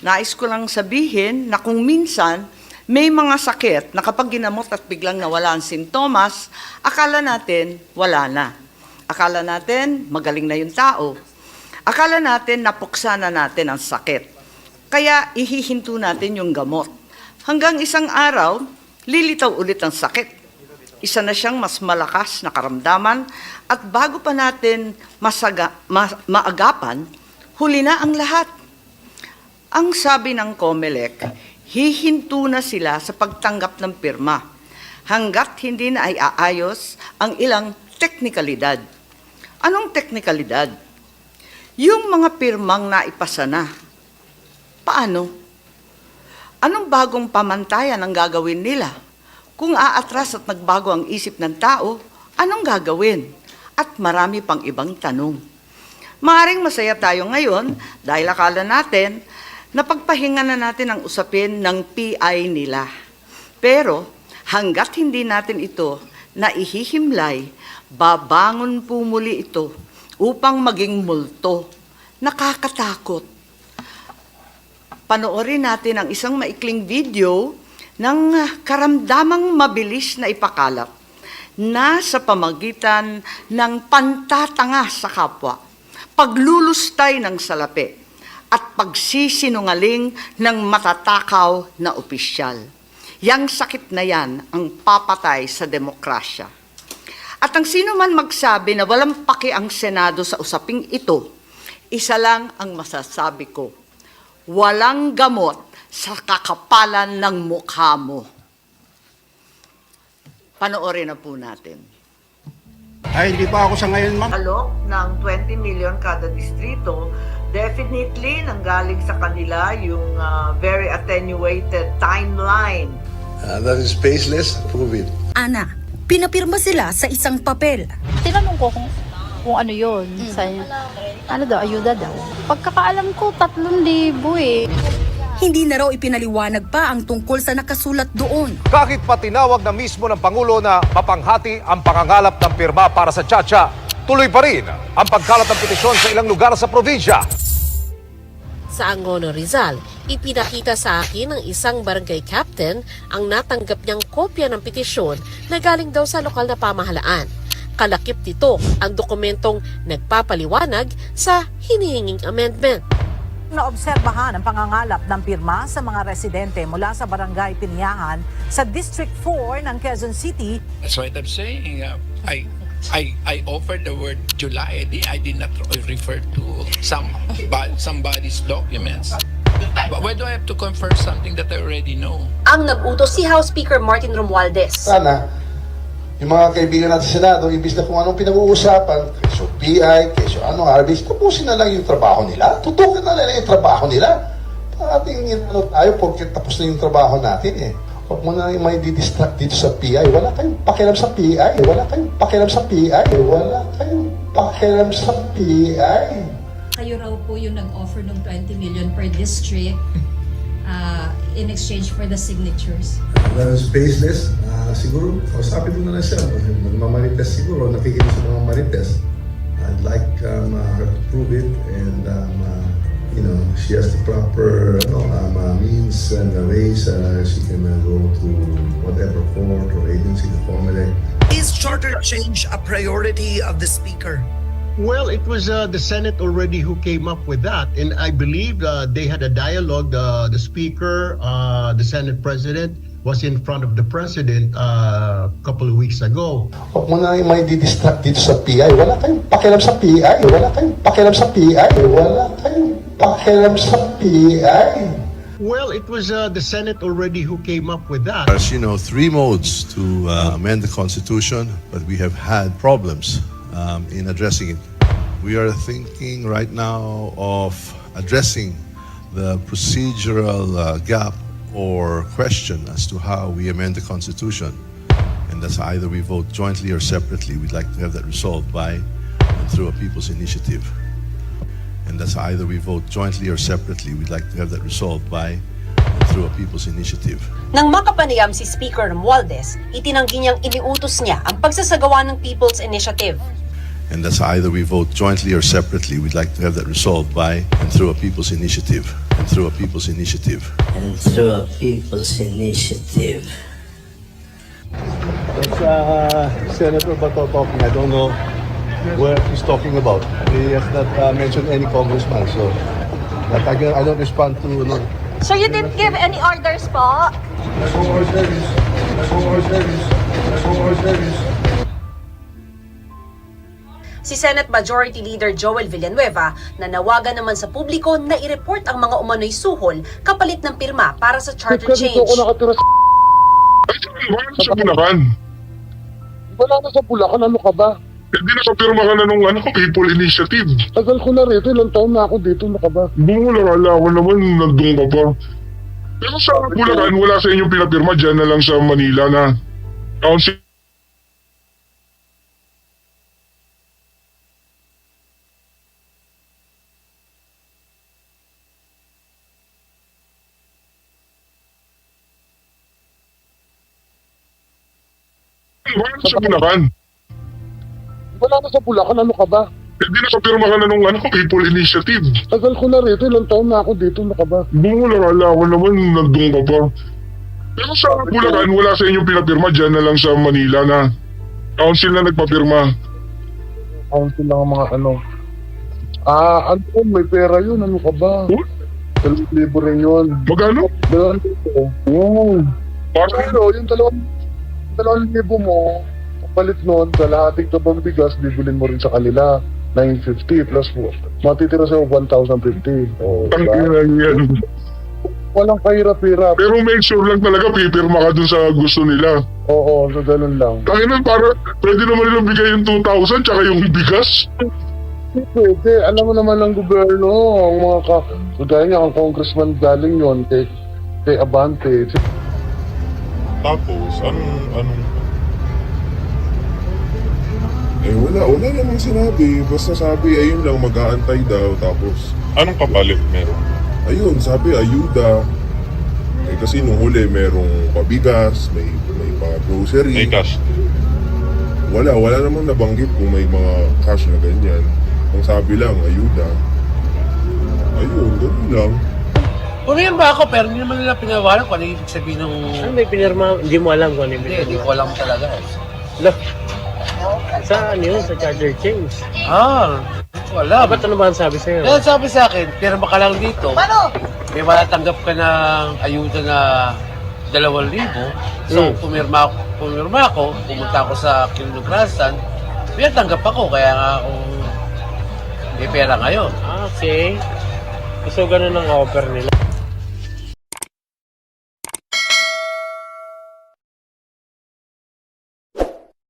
Nais ko lang sabihin na kung minsan may mga sakit na kapag ginamot at biglang nawala ang sintomas, akala natin wala na. Akala natin magaling na yung tao. Akala natin napuksa na natin ang sakit. Kaya ihihinto natin yung gamot. Hanggang isang araw, lilitaw ulit ang sakit. Isa na siyang mas malakas na karamdaman at bago pa natin masaga, ma- maagapan, huli na ang lahat. Ang sabi ng COMELEC, hihinto na sila sa pagtanggap ng pirma hanggat hindi na ay aayos ang ilang teknikalidad. Anong teknikalidad? Yung mga pirmang naipasa na. Paano? Anong bagong pamantayan ang gagawin nila? Kung aatras at nagbago ang isip ng tao, anong gagawin? At marami pang ibang tanong. Maaring masaya tayo ngayon dahil akala natin na pagpahinga na natin ang usapin ng PI nila. Pero hanggat hindi natin ito naihihimlay, babangon po muli ito upang maging multo. Nakakatakot. Panoorin natin ang isang maikling video ng karamdamang mabilis na ipakalat na sa pamagitan ng pantatanga sa kapwa, paglulustay ng salapi, at pagsisinungaling ng matatakaw na opisyal. Yang sakit na yan ang papatay sa demokrasya. At ang sino man magsabi na walang paki ang Senado sa usaping ito, isa lang ang masasabi ko, walang gamot sa kakapalan ng mukha mo. Panoorin na po natin. Ay, hindi pa ako sa ngayon, ma'am. alok ng 20 million kada distrito, definitely nanggaling sa kanila yung uh, very attenuated timeline. Uh, that is baseless. Prove it. Ana, pinapirma sila sa isang papel. Tinanong ko kung, kung ano yun. Sa, ano daw, ayuda daw. Pagkakaalam ko, tatlong libo eh. Hindi na raw ipinaliwanag pa ang tungkol sa nakasulat doon. Kahit pa tinawag na mismo ng Pangulo na mapanghati ang pangangalap ng pirma para sa Chacha, tuloy pa rin ang pagkalat ng petisyon sa ilang lugar sa probinsya. Sa Angono Rizal, ipinakita sa akin ng isang barangay captain ang natanggap niyang kopya ng petisyon na galing daw sa lokal na pamahalaan. Kalakip nito ang dokumentong nagpapaliwanag sa hinihinging amendment. Naobserbahan ang pangangalap ng pirma sa mga residente mula sa Barangay Pinyahan sa District 4 ng Quezon City That's what I'm saying. Uh, I I I offered the word July. I did, not refer to some somebody's documents. But why do I have to confirm something that I already know? ang nag-utos si House Speaker Martin Romualdez. Sana, yung mga kaibigan natin sa Senado, imbis na kung anong pinag-uusapan, kesyo PI, kesyo ano, RBs, tapusin na lang yung trabaho nila. Tutukan na lang yung trabaho nila. Parating ano tayo, porque tapos na yung trabaho natin eh. Huwag mo na may distract dito sa PI. Wala kayong pakialam sa PI. Wala kayong pakialam sa PI. Wala kayong pakialam sa PI. kayo raw po yung nag-offer ng 20 million per district uh, in exchange for the signatures. That is baseless. Ah, siguro, kausapin mo na lang siya. Nagmamarites siguro, nakikinig sa mga marites. I'd like um, uh, her to prove it and um, uh, you know, she has the proper ano, um, uh, means and uh, ways uh, she can uh, go whatever court or agency, the COMELEC. Is charter change a priority of the speaker? Well, it was uh, the Senate already who came up with that. And I believe uh, they had a dialogue. Uh, the Speaker, uh, the Senate President, was in front of the President uh, a couple of weeks ago. Huwag mo na yung may distract dito sa PI. Wala kayong pakialam sa PI. Wala kayong pakialam sa PI. Wala kayong pakialam sa PI. Well, it was uh, the Senate already who came up with that. There's, you know, three modes to uh, amend the Constitution, but we have had problems um, in addressing it. We are thinking right now of addressing the procedural uh, gap or question as to how we amend the Constitution. And that's either we vote jointly or separately. We'd like to have that resolved by and through a people's initiative. And that's either we vote jointly or separately. We'd like to have that resolved by through a people's initiative. Nang makapanayam si Speaker Romualdez, itinanggi niyang iniutos niya ang pagsasagawa ng People's Initiative. And that's either we vote jointly or separately. We'd like to have that resolved by and through a people's initiative. And through a people's initiative. and through a people's initiative. That's uh, Senator Bato talking. I don't know where he's talking about. He has not uh, mentioned any congressman, so that I, can- I don't respond to. No. So you didn't give any orders po? Si Senate Majority Leader Joel Villanueva nanawagan naman sa publiko na i-report ang mga umano'y suhol kapalit ng pirma para sa charter change. nakatira sa... Wala sa Bulacan. Wala na sa Bulacan, ano ka ba? Hindi nakapirma ka na nung ano, People Initiative. Tagal ko na rito, ilang taon na ako dito, ano ka ba? Bumula, wala ko naman, nandun ka pa. Pero sa Bulacan, wala sa inyong pinapirma dyan na lang sa Manila na council sa Bulacan. Wala na sa Bulacan, ano ka ba? Hindi nakapirma ka na nung ano, People Initiative. Tagal ko na rito, ilang taon na ako dito, ano ka ba? Bumula, wala ko naman, nandun ka pa. Pero sa Bulacan, wala sa inyong pinapirma dyan na lang sa Manila na council na nagpapirma. Council lang ang mga ano. Ah, ano, may pera yun, ano ka ba? Huh? Dalawang libo rin yun. Magkano? Dalawang libo. Oo. Para Pero yung dalawang, dalawang libo mo, palit nun, sa lahating tabang bigas, bibilin mo rin sa kanila. 950 plus mo. Matitira sa'yo 1,050. Oh, ang diba? ina yan. Walang kahirap-hirap. Pero make sure lang talaga pipirma ka dun sa gusto nila. Oo, so ganun lang. Tanginan para pwede naman nilang bigay yung 2,000 tsaka yung bigas. Pwede. Alam mo naman ng gobyerno, ang mga ka... Kagaya niya, ang congressman galing yon kay, kay Abante. Tapos, anong, anong, wala, namang sinabi. Basta sabi, ayun lang, mag-aantay daw. Tapos, anong kapalit meron? ayun, sabi, ayuda. Eh kasi nung huli, merong pabigas, may, may mga grocery. cash. Wala, wala namang nabanggit kung may mga cash na ganyan. Ang sabi lang, ayuda. Ayun, ganun lang. Pumirma ako pero hindi naman nila pinawalan kung ano yung ibig sabihin ng... Ano may pinirma? Hindi mo alam kung ano yung Hindi, hindi ko alam talaga. Look, sa ano yun? Sa charger change? Ah, wala. Ba't ano ba ang sabi sa'yo? Yan sabi sa akin, pirma ka lang dito. Paano? May matatanggap ka ng ayuda na dalawang libo. So, pumirma, ako- pumirma ako, pumunta ako sa Kinunugrasan, may tanggap ako, kaya nga ako may pera ngayon. Okay. So, ganun ang offer nila.